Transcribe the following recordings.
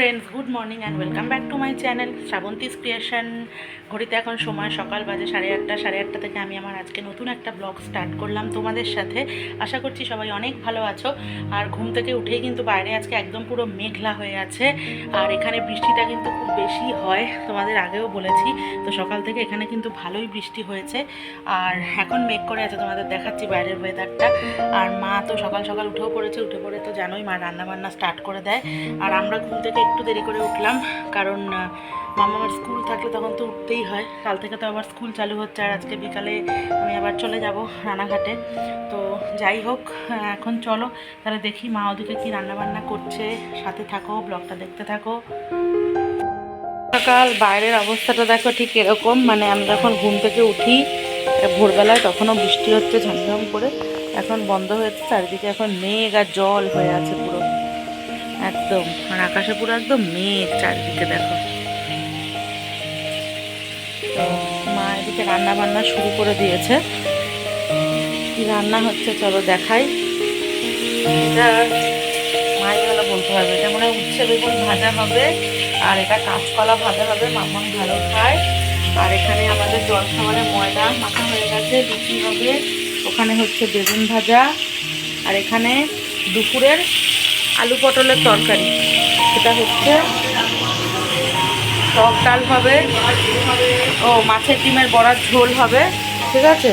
Friends good morning and welcome back to my channel Srabanti's creation ঘড়িতে এখন সময় সকাল বাজে সাড়ে আটটা সাড়ে আটটা থেকে আমি আমার আজকে নতুন একটা ব্লগ স্টার্ট করলাম তোমাদের সাথে। আশা করছি সবাই অনেক ভালো আছো। আর ঘুম থেকে উঠেই কিন্তু বাইরে আজকে একদম পুরো মেঘলা হয়ে আছে। আর এখানে বৃষ্টিটা কিন্তু খুব বেশি হয়, তোমাদের আগেও বলেছি। তো সকাল থেকে এখানে কিন্তু ভালোই বৃষ্টি হয়েছে। আর এখন মেঘ করে আছে তোমাদের দেখাচ্ছি বাইরের ওয়েদারটা আর মা তো সকাল সকাল উঠেও পড়েছে, উঠে পড়ে তো জানোই মা রান্না বান্না স্টার্ট করে দেয়। আর আমরা ঘুম থেকে একটু দেরি করে উঠলাম, কারণ মামার স্কুল থাকলে তখন তো উঠতেই হয়। কাল থেকে তো আবার স্কুল চালু হচ্ছে আর আজকে বিকালে আমি আবার চলে যাব রানাঘাটে। তো যাই হোক এখন চলো, তাহলে দেখি মা ওদিকে কী রান্নাবান্না করছে। সাথে থাকো, ব্লগটা দেখতে থাকো। সকাল, বাইরের অবস্থাটা দেখো ঠিক এরকম মানে আমি যখন ঘুম থেকে উঠি, ভোরবেলায় তখনও বৃষ্টি হচ্ছে ঝমঝম করে। এখন বন্ধ হয়েছে চারিদিকে এখন মেঘ আর জল হয়ে আছে পুরো। একদম। আর আকাশে পুরো একদম মেঘ চারিদিকে, দেখো। তো মা এদিকে রান্না বান্না শুরু করে দিয়েছে। কি রান্না হচ্ছে চলো দেখাই। এটা মাই ভালো বলতে হবে। এটা মনে হয় উচ্ছে বেগুন ভাজা হবে, আর এটা কাঁচকলা ভাজা হবে। মামন ভালো খায়। আর এখানে আমাদের জল খাবারে ময়দা মাখা হয়ে গেছে লুচি হবে। ওখানে হচ্ছে বেগুন ভাজা। আর এখানে দুপুরের আলু পটলের তরকারি। সেটা হচ্ছে টক ডাল হবে, ও মাছের ডিমের বড়ার ঝোল হবে, ঠিক আছে?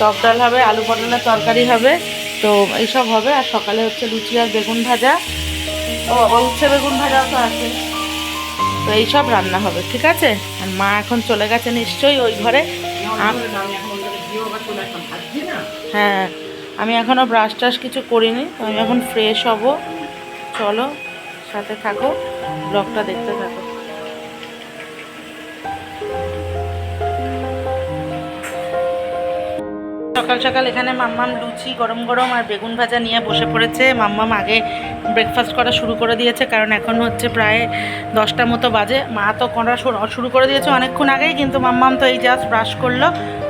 টক ডাল হবে, আলু পটলের তরকারি হবে, তো এইসব হবে। আর সকালে হচ্ছে লুচি আর বেগুন ভাজা। ও উচ্ছে বেগুন ভাজাও তো আছে। তো এইসব রান্না হবে, ঠিক আছে? আর মা এখন চলে গেছে নিশ্চয়ই ওই ঘরে। হ্যাঁ আমি এখনও ব্রাশ টাশ কিছু করিনি, আমি এখন ফ্রেশ হব। চলো, সাথে থাকো, ব্লগটা দেখতে থাকো। সকাল সকাল এখানে মাম্মাম লুচি গরম গরম আর বেগুন ভাজা নিয়ে বসে পড়েছে। মাম্মাম আগে ব্রেকফাস্ট করা শুরু করে দিয়েছে, কারণ এখন হচ্ছে প্রায় দশটা মতো বাজে। মা তো করা শুরু- শুরু করে দিয়েছে অনেকক্ষণ আগেই, কিন্তু মাম্মাম তো এই জাস্ট ব্রাশ করল।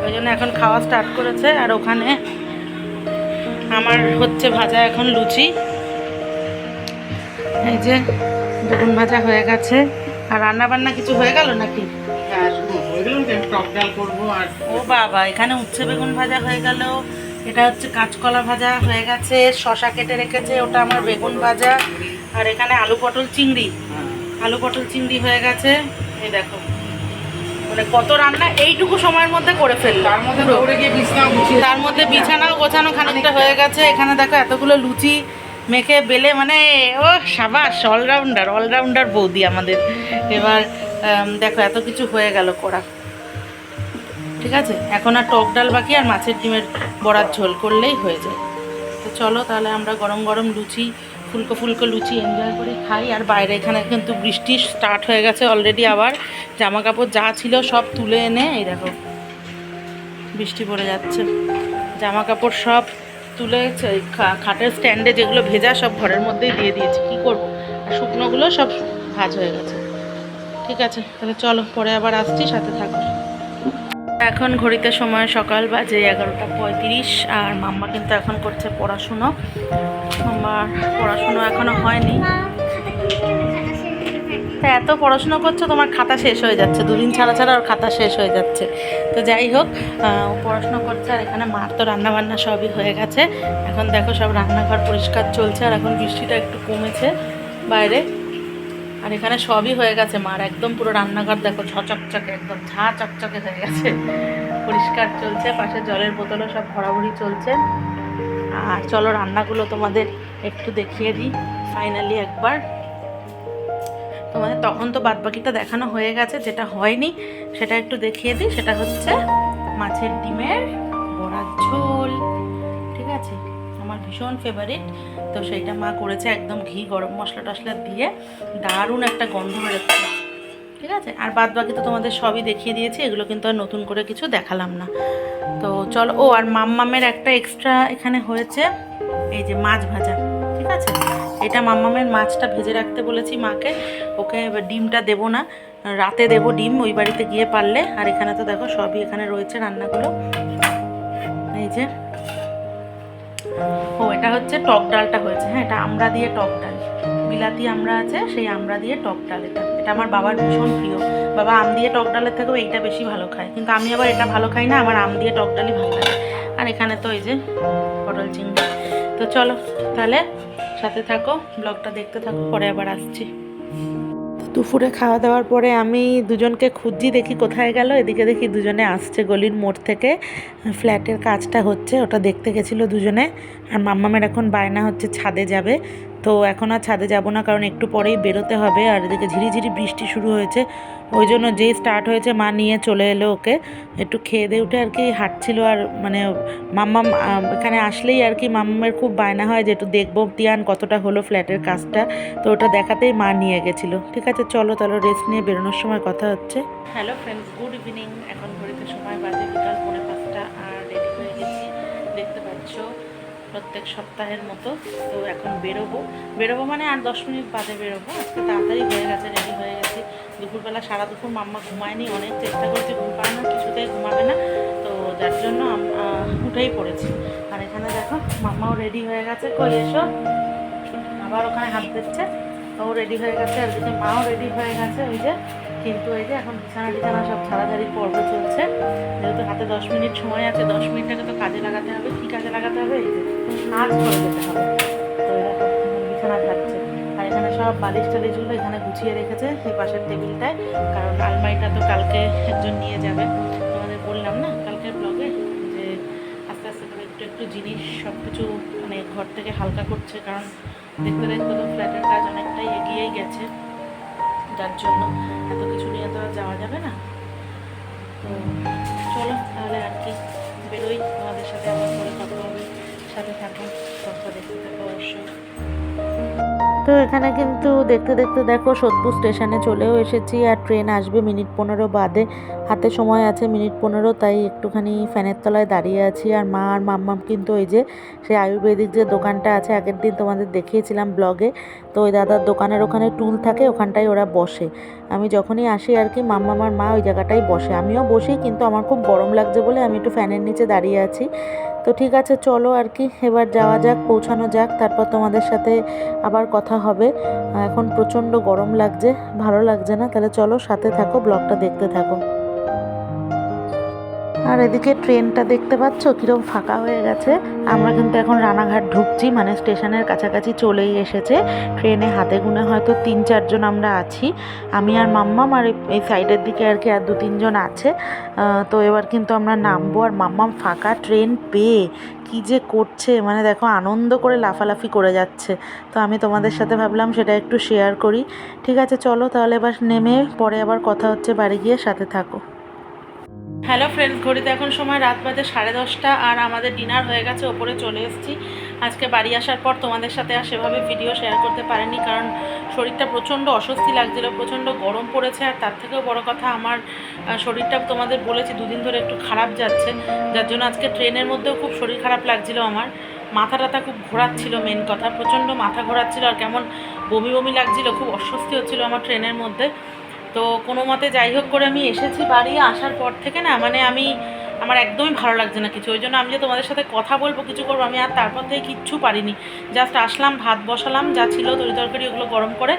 ওই জন্য এখন খাওয়া স্টার্ট করেছে। আর ওখানে আমার হচ্ছে ভাজা এখন লুচি। এই যে বেগুন ভাজা হয়ে গেছে। আর রান্না বান্না কিছু হয়ে গেল নাকি? আর ও বাবা এখানে উচ্ছে বেগুন ভাজা হয়ে গেল। এটা হচ্ছে কাঁচকলা ভাজা হয়ে গেছে। শশা কেটে রেখেছে ওটা আমার বেগুন ভাজা। আর এখানে আলু পটল চিংড়ি। আলু পটল চিংড়ি হয়ে গেছে। এই দেখো। মানে কত রান্না এইটুকু সময়ের মধ্যে করে ফেললাম। তার মধ্যে তার মধ্যে বিছানাও গোছানো খানিকটা হয়ে গেছে। এখানে দেখো এতগুলো লুচি মেখে বেলে মানে ও সাবাস, অলরাউন্ডার অলরাউন্ডার বৌদি আমাদের। এবার দেখো, এত কিছু হয়ে গেল করা। ঠিক আছে? এখন আর টক ডাল বাকি, আর মাছের ডিমের বড়ার ঝোল করলেই হয়ে যায়। তো চলো, তাহলে আমরা গরম গরম লুচি, ফুলকো ফুলকো লুচি এনজয় করে খাই। আর বাইরে এখানে কিন্তু বৃষ্টি স্টার্ট হয়ে গেছে অলরেডি আবার। জামা কাপড় যা ছিল সব তুলে এনে, এই দেখো, বৃষ্টি পড়ে যাচ্ছে। জামা কাপড় সব তুলে খাটের স্ট্যান্ডে যেগুলো ভেজা সব ঘরের মধ্যেই দিয়ে দিয়েছি। কি করব? আর শুকনোগুলো সব ভাজ হয়ে গেছে। ঠিক আছে, তাহলে চলো, পরে আবার আসছি, সাথে থাকো। এখন ঘড়িতে সময় সকাল বাজে এগারোটা পঁয়ত্রিশ, আর মাম্মা কিন্তু এখন করছে পড়াশুনো। আমার পড়াশুনো এখনও হয়নি। তা এত পড়াশোনা করছ, তোমার খাতা শেষ হয়ে যাচ্ছে। দুদিন ছাড়া ছাড়া ওর খাতা শেষ হয়ে যাচ্ছে। তো যাই হোক ও পড়াশোনা করছে আর এখানে মার তো রান্না বান্না সবই হয়ে গেছে। এখন দেখো সব রান্নাঘর পরিষ্কার চলছে আর এখন বৃষ্টিটা একটু কমেছে বাইরে। আর এখানে সবই হয়ে গেছে মার, একদম পুরো রান্নাঘর দেখো ঝচকচকে একদম ঝা চকচকে হয়ে গেছে। পরিষ্কার চলছে, পাশে জলের বোতলও সব ভরাভরি চলছে। আর চলো রান্নাগুলো তোমাদের একটু দেখিয়ে দিই ফাইনালি একবার। তোমাদের তখন তো বাদবাকিটা দেখানো হয়ে গেছে, যেটা হয়নি, সেটা একটু দেখিয়ে দিই। সেটা হচ্ছে মাছের ডিমের বড়ার ঝোল, ঠিক আছে? আমার ভীষণ ফেভারিট তো সেইটা মা করেছে একদম ঘি, গরম মশলা টশলা দিয়ে। দারুণ একটা গন্ধ বেরোচ্ছে। ঠিক আছে? আর বাদ বাকি তো তোমাদের সবই দেখিয়ে দিয়েছি, এগুলো কিন্তু আর নতুন করে কিছু দেখালাম না। তো চলো, ও আর মাম্মামের একটা এক্সট্রা এখানে হয়েছে, এই যে মাছ ভাজা, ঠিক আছে? এটা মাম্মামের মাছটা ভেজে রাখতে বলেছি মাকে। ওকে ডিমটা দেবো না। রাতে দেবো ডিম, ওই বাড়িতে গিয়ে পারলে। আর এখানে তো দেখো সবই এখানে রয়েছে রান্নাগুলো। এই যে। ও, এটা হচ্ছে টক ডালটা হয়েছে। হ্যাঁ এটা আমরা দিয়ে টক ডাল। বিলাতি আমরা আছে, সেই আমরা দিয়ে টক ডাল এটা। এটা আমার বাবার ভীষণ প্রিয়। বাবা আম দিয়ে টক ডালের থেকেও এইটা বেশি ভালো খায়। কিন্তু আমি আবার এটা ভালো খাই না, আমার আম দিয়ে টক ডালই ভালো লাগে। আর এখানে তো এই যে পটল চিংড়ি। তো চলো, তাহলে সাথে থাকো, ব্লগটা দেখতে থাকো, পরে আবার আসছি। দুপুরে খাওয়া দাওয়ার পরে আমি দুজনকে খুঁজি দেখি কোথায় গেল। এদিকে দেখি দুজনে আসছে গলির মোড় থেকে। ফ্ল্যাটের কাজটা হচ্ছে, ওটা দেখতে গেছিল দুজনে। আর মাম্মামের এখন বায়না হচ্ছে, ছাদে যাবে। তো এখন আর ছাদে যাব না, কারণ একটু পরেই বেরোতে হবে আর এদিকে ঝিরিঝিরি বৃষ্টি শুরু হয়েছে। ওই জন্য যেই স্টার্ট হয়েছে, মা নিয়ে চলে এলো ওকে। একটু খেয়ে দিয়ে উঠে আর কি হাঁটছিল আর মানে মাম্মাম এখানে আসলেই আর কি মাম্মামের খুব বায়না হয় যে একটু দেখব তিয়ান কতটা হলো ফ্ল্যাটের কাজটা। তো ওটা দেখাতেই মা নিয়ে গেছিল। ঠিক আছে, চলো তাহলে রেস্ট নিয়ে বেরোনোর সময় কথা হচ্ছে। হ্যালো ফ্রেন্ডস গুড ইভিনিং এখন প্রত্যেক সপ্তাহের মতো তো এখন বেরোবো। বেরোবো মানে আর দশ মিনিট বাদে বেরোবো। আজকে তাড়াতাড়ি হয়ে গেছে রেডি হয়ে গেছি। দুপুরবেলা সারা দুপুর মাম্মা ঘুমায়নি, অনেক চেষ্টা করছি, ঘুম পাড়ানোর কিছুতেই ঘুমাবে না। তো যার জন্য উঠেই পড়েছি। আর এখানে দেখো, মাম্মাও রেডি হয়ে গেছে। কই এসো? আবার ওখানে হাত দিচ্ছে। ও রেডি হয়ে গেছে, আর দিকে মাও রেডি হয়ে গেছে। ওই যে, কিন্তু এই যে এখন বিছানা টিছানা সব ছাড়াছাড়ি পর্ব চলছে। যেহেতু হাতে দশ মিনিট সময় আছে, দশ মিনিটটাকে তো কাজে লাগাতে হবে। কী কাজে লাগাতে হবে? এই যে। কাজ করে যেতে হবে। তো এখন বিছানা ঝাড়ছে আর এখানে সব বালিশ টালিশগুলো এখানে গুছিয়ে রেখেছে এই পাশের টেবিলটায়। কারণ আলমারিটা তো কালকে একজন নিয়ে যাবে। তোমাদের বললাম না, কালকের ব্লগে যে আস্তে আস্তে করে একটু একটু জিনিস সব কিছু মানে ঘর থেকে হালকা করছে। কারণ দেখতে দেখতে তো ফ্ল্যাটের কাজ অনেকটাই এগিয়েই গেছে। যার জন্য এত কিছু নিয়ে তো আর যাওয়া যাবে না। তো চলো তাহলে আর কি বেরোই তোমাদের সাথে সাথে থাকো সবটা দেখতে থাকো তো এখানে কিন্তু দেখতে দেখতে দেখো সোদপুর স্টেশনে চলেও এসেছি আর ট্রেন আসবে মিনিট পনেরো বাদে। হাতে সময় আছে মিনিট পনেরো, তাই একটুখানি ফ্যানের তলায় দাঁড়িয়ে আছি। আর মা আর মাম্মাম কিন্তু ওই যে, সেই আয়ুর্বেদিক যে দোকানটা আছে, আগের দিন তোমাদের দেখিয়েছিলাম ব্লগে। তো ওই দাদার দোকানের ওখানে টুল থাকে, ওখানটায় ওরা বসে। আমি যখনই আসি আর কি মাম্মা আমার মা ওই জায়গাটাই বসে। আমিও বসি, কিন্তু আমার খুব গরম লাগছে বলে আমি একটু ফ্যানের নিচে দাঁড়িয়ে আছি। তো ঠিক আছে, চলো আর কি, এবার যাওয়া যাক, পৌঁছানো যাক। তারপর তোমাদের সাথে আবার কথা হবে। এখন প্রচণ্ড গরম লাগছে, ভালো লাগছে না। তাহলে চলো সাথে থাকো, ব্লগটা দেখতে থাকো। আর এদিকে ট্রেনটা দেখতে পাচ্ছ কীরকম ফাঁকা হয়ে গেছে। আমরা কিন্তু এখন রানাঘাট ঢুকছি মানে স্টেশনের কাছাকাছি চলেই এসেছে। ট্রেনে হাতে গুনে হয়তো তিন চারজন আমরা আছি। আমি আর মাম্মাম আর এই- সাইডের দিকে আর কি আর দু তিনজন আছে। তো এবার কিন্তু আমরা নামবো। আর মাম্মাম ফাঁকা ট্রেন পেয়ে কি যে করছে মানে দেখো আনন্দ করে লাফালাফি করে যাচ্ছে। তো আমি তোমাদের সাথে ভাবলাম সেটা একটু শেয়ার করি। ঠিক আছে, চলো তাহলে এবার নেমে পরে আবার কথা হচ্ছে বাড়ি গিয়ে, সাথে থাকো। হ্যালো ফ্রেন্ডস ঘড়িতে এখন সময় রাত বাজে সাড়ে দশটা আর আমাদের ডিনার হয়ে গেছে, ওপরে চলে এসেছি। আজকে বাড়ি আসার পর তোমাদের সাথে আর সেভাবে ভিডিও শেয়ার করতে পারিনি কারণ শরীরটা প্রচণ্ড অস্বস্তি লাগছিল, প্রচণ্ড গরম পড়েছে আর তার থেকেও বড় কথা আমার শরীরটা তোমাদের বলেছি দুদিন ধরে একটু খারাপ যাচ্ছে, যার জন্য আজকে ট্রেনের মধ্যেও খুব শরীর খারাপ লাগছিল আমার। মাথা টাথা খুব ঘোরাচ্ছিল মেন কথা, প্রচণ্ড মাথা ঘোরাচ্ছিল আর কেমন বমি বমি লাগছিল, খুব অস্বস্তি হচ্ছিল আমার ট্রেনের মধ্যে। তো কোনো মতে যাই হোক করে আমি এসেছি বাড়ি, আসার পর থেকে না মানে আমি, আমার একদমই ভালো লাগছে না কিছু। ওই জন্য আমি যে তোমাদের সাথে কথা বলব, কিছু করব, আমি আর তারপর থেকে কিচ্ছু পারিনি। জাস্ট আসলাম, ভাত বসালাম, যা ছিল তরি তরকারি ওগুলো গরম করে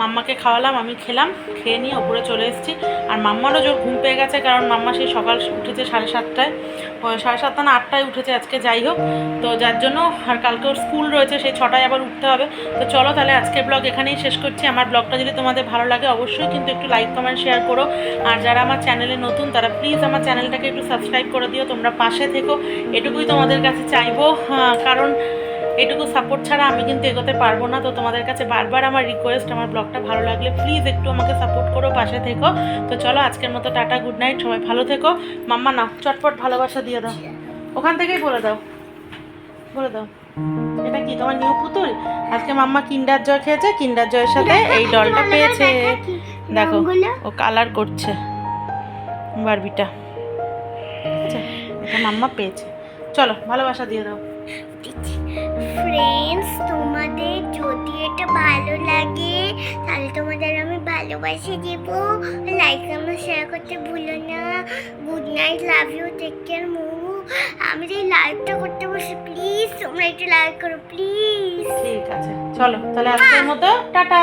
মাম্মাকে খাওয়ালাম, আমি খেলাম, খেয়ে নিয়ে ওপরে চলে এসেছি। আর মাম্মারও জোর ঘুম পেয়ে গেছে, কারণ মাম্মা সেই সকাল উঠেছে সাড়ে সাতটায়। সাড়ে সাতটা না আটটায় উঠেছে আজকে, যাই হোক। তো যার জন্য আর কালকে ওর স্কুল রয়েছে, সেই ছটায় আবার উঠতে হবে। তো চলো তাহলে আজকের ব্লগ এখানেই শেষ করছি। আমার ব্লগটা যদি তোমাদের ভালো লাগে অবশ্যই কিন্তু একটু লাইক, কমেন্ট, শেয়ার করো। আর যারা আমার চ্যানেলে নতুন, তারা প্লিজ আমার চ্যানেলটাকে একটু সাবস্ক্রাইব করে দিও। তোমরা পাশে থেকো। এটুকুই তোমাদের কাছে চাইব। কারণ এটুকু সাপোর্ট ছাড়া আমি কিন্তু এগোতে পারব না। তো তোমাদের কাছে বারবার আমার রিকোয়েস্ট আমার ব্লগটা ভালো লাগলে প্লিজ একটু আমাকে সাপোর্ট করো পাশে থেকো। তো চলো আজকের মতো টাটা গুড নাইট সবাই ভালো থেকো। মাম্মা নাও চটপট ভালোবাসা দিয়ে দাও। ওখান থেকেই বলে দাও। বলে দাও। এটা কি তোমার নিউ পুতুল? আজকে মাম্মা কিন্ডার জয় খেয়েছে কিন্ডার জয়ের সাথে এই ডলটা পেয়েছে। দেখো ও কালার করছে। বারবিটা। আচ্ছা এটা মাম্মা পেয়েছে। চলো ভালোবাসা দিয়ে দাও। ফ্রেন্ডস তোমাদের যদি এটা ভালো লাগে তাহলে তোমাদের আমি ভালোবাসে দেব। লাইক আমার শেয়ার করতে ভুলো না। Good night love you take care move আমি যে লাইভটা করতে বসে প্লিজ তোমরা একটু লাইক করো প্লিজ ঠিক আছে চলো তাহলে আজকের মতো টাটা।